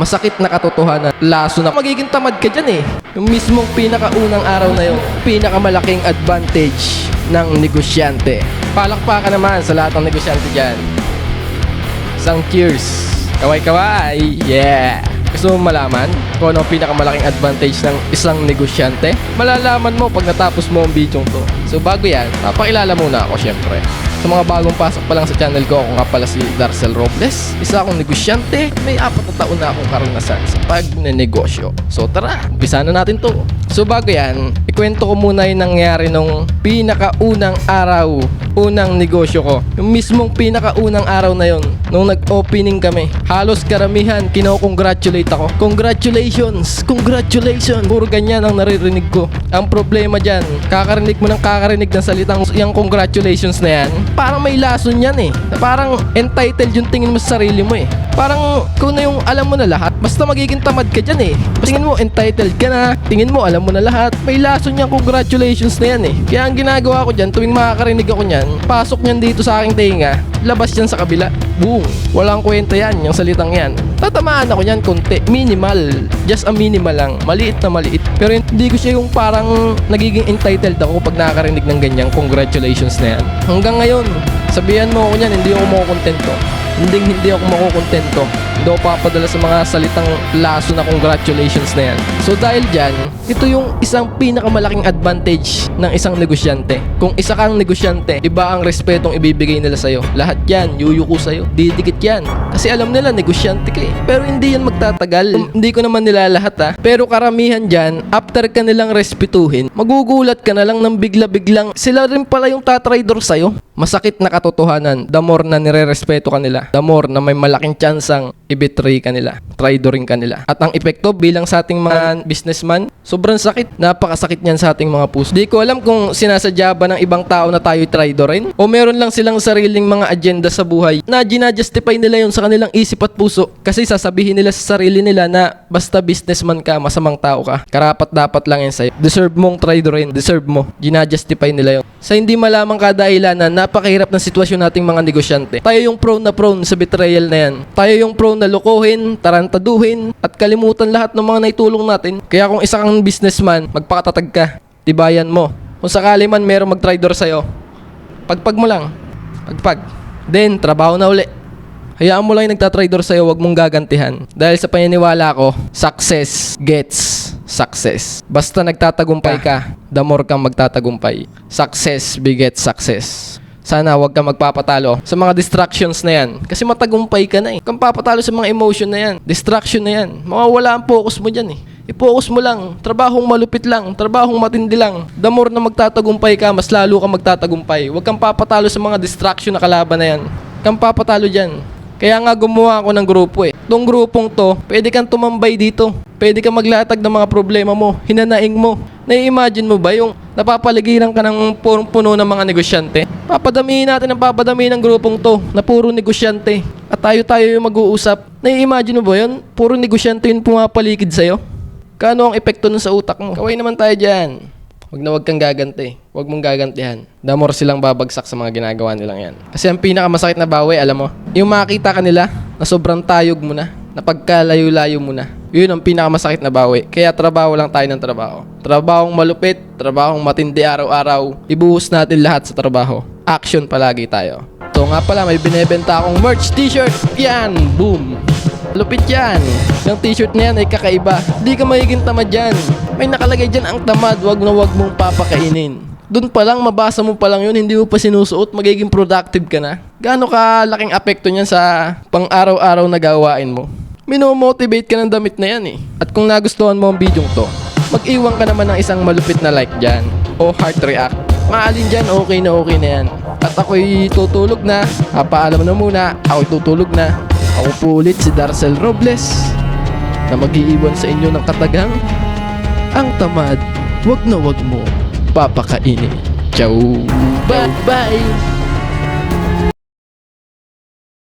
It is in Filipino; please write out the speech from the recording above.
masakit na katotohanan. Laso na magiging tamad ka dyan eh. Yung mismong pinakaunang araw na yun, pinakamalaking advantage ng negosyante. Palakpakan naman sa lahat ng negosyante dyan. Isang cheers. Kaway-kaway. Yeah. Gusto mo malaman kung ano ang pinakamalaking advantage ng isang negosyante? Malalaman mo pag natapos mo ang video to. So bago yan, papakilala muna ako syempre. Sa mga bagong pasok pa lang sa channel ko, ako nga pala si Darcel Robles. Isa akong negosyante, may apat na taon na akong karanasan sa pagnenegosyo. So tara, umpisa na natin to. So bago yan, ikwento ko muna yung nangyari nung pinakaunang araw, unang negosyo ko. Yung mismong pinakaunang araw na yon nung nag-opening kami. Halos karamihan, kino-congratulate ako. Congratulations! Congratulations! Puro ganyan ang naririnig ko. Ang problema dyan, kakarinig mo ng kakarinig ng salitang yung congratulations na yan, parang may lason yan eh. Na Parang entitled yung tingin mo sa sarili mo eh. Parang kung na yung alam mo na lahat, basta magiging tamad ka dyan eh. Tingin mo entitled ka na, tingin mo alam mo na lahat. May lason yung congratulations na yan eh. Kaya ang ginagawa ko dyan, tuwing makakarinig ako niyan, pasok niyan dito sa aking tenga, labas yan sa kabila. Boom! Walang kwenta yan, yung salitang yan. Tatamaan ako niyan konti, minimal. Just a minimal lang, maliit na maliit. Pero hindi ko siya yung parang nagiging entitled ako pag nakakarinig ng ganyang congratulations na yan. Hanggang ngayon, sabihan mo ako niyan, hindi ako makukontento. Hindi hindi ako makukontento. Ako papadala sa mga salitang laso na congratulations na yan. So dahil dyan, ito yung isang pinakamalaking advantage ng isang negosyante. Kung isa kang negosyante, iba ang respetong ibibigay nila sa'yo. Lahat yan, yuyuko sa'yo. Didikit yan. Kasi alam nila, negosyante ka eh. Pero hindi yan magtatagal. Um, hindi ko naman nila lahat ha. Pero karamihan dyan, after ka nilang respetuhin, magugulat ka na lang ng bigla-biglang sila rin pala yung tatraidor sa'yo. Masakit na katotohanan, the more na nire-respeto ka nila, the more na may malaking tsansang i-betray ka nila, traidoring ka nila. At ang epekto bilang sa ating mga businessman, sobrang sakit, napakasakit niyan sa ating mga puso. Di ko alam kung sinasadya ba ng ibang tao na tayo traidorin o meron lang silang sariling mga agenda sa buhay na ginajustify nila yun sa kanilang isip at puso kasi sasabihin nila sa sarili nila na basta businessman ka, masamang tao ka, karapat dapat lang yan sa'yo. Deserve mong traidorin, deserve mo. Ginajustify nila yun. Sa hindi malamang kadahilanan, napakahirap ng sitwasyon nating mga negosyante. Tayo yung prone na prone sa betrayal na yan. Tayo yung prone na lokohin, tarantaduhin, at kalimutan lahat ng mga naitulong natin. Kaya kung isa kang businessman, magpakatatag ka. Tibayan mo. Kung sakali man merong mag-traitor sa'yo, pagpag mo lang. Pagpag. Then, trabaho na uli. Hayaan mo lang yung nagtatraidor sa'yo, wag mong gagantihan. Dahil sa paniniwala ko, success gets success. Basta nagtatagumpay ka, the more kang magtatagumpay. Success begets success. Sana wag kang magpapatalo sa mga distractions na yan. Kasi matagumpay ka na eh. Huwag papatalo sa mga emotion na yan. Distraction na yan. Mawawala ang focus mo dyan eh. I-focus mo lang. Trabahong malupit lang. Trabahong matindi lang. The more na magtatagumpay ka, mas lalo ka magtatagumpay. Huwag kang papatalo sa mga distraction na kalaban na yan. Huwag kang papatalo dyan. Kaya nga gumawa ako ng grupo eh. Itong grupong to, pwede kang tumambay dito. Pwede kang maglatag ng mga problema mo, hinanaing mo. Nai-imagine mo ba yung napapaligiran ka ng punong-puno ng mga negosyante? Papadamihin natin ang papadamihin ng grupong to na puro negosyante. At tayo-tayo yung mag-uusap. Nai-imagine mo ba yun? Puro negosyante yung pumapaligid sa'yo? Kano ang epekto nun sa utak mo? Kaway naman tayo dyan. Huwag na huwag kang gaganti. Huwag mong gagantihan. Damor silang babagsak sa mga ginagawa nilang yan. Kasi ang pinakamasakit na bawi, alam mo, yung makita ka nila na sobrang tayog mo na, na pagkalayo-layo mo na. Yun ang pinakamasakit na bawi. Kaya trabaho lang tayo ng trabaho. Trabahong malupit, trabahong matindi araw-araw. Ibuhos natin lahat sa trabaho. Action palagi tayo. So nga pala, may binebenta akong merch t-shirt. Yan! Boom! Lupit yan. Yung t-shirt na yan ay kakaiba. Di ka magiging tamad yan. May nakalagay dyan ang tamad, wag na wag mong papakainin. Doon pa lang, mabasa mo pa lang yun, hindi mo pa sinusuot, magiging productive ka na. Gaano ka laking apekto niyan sa pang-araw-araw na gawain mo? Minomotivate ka ng damit na yan eh. At kung nagustuhan mo ang video to, mag-iwan ka naman ng isang malupit na like dyan o heart react. Maalin dyan, okay na okay na yan. At ako'y tutulog na. Papaalam na muna, ako'y tutulog na. Ako po ulit si Darcel Robles na mag-iiwan sa inyo ng katagang ang tamad, wag na wag mo Apakah ini jauh? Bye bye.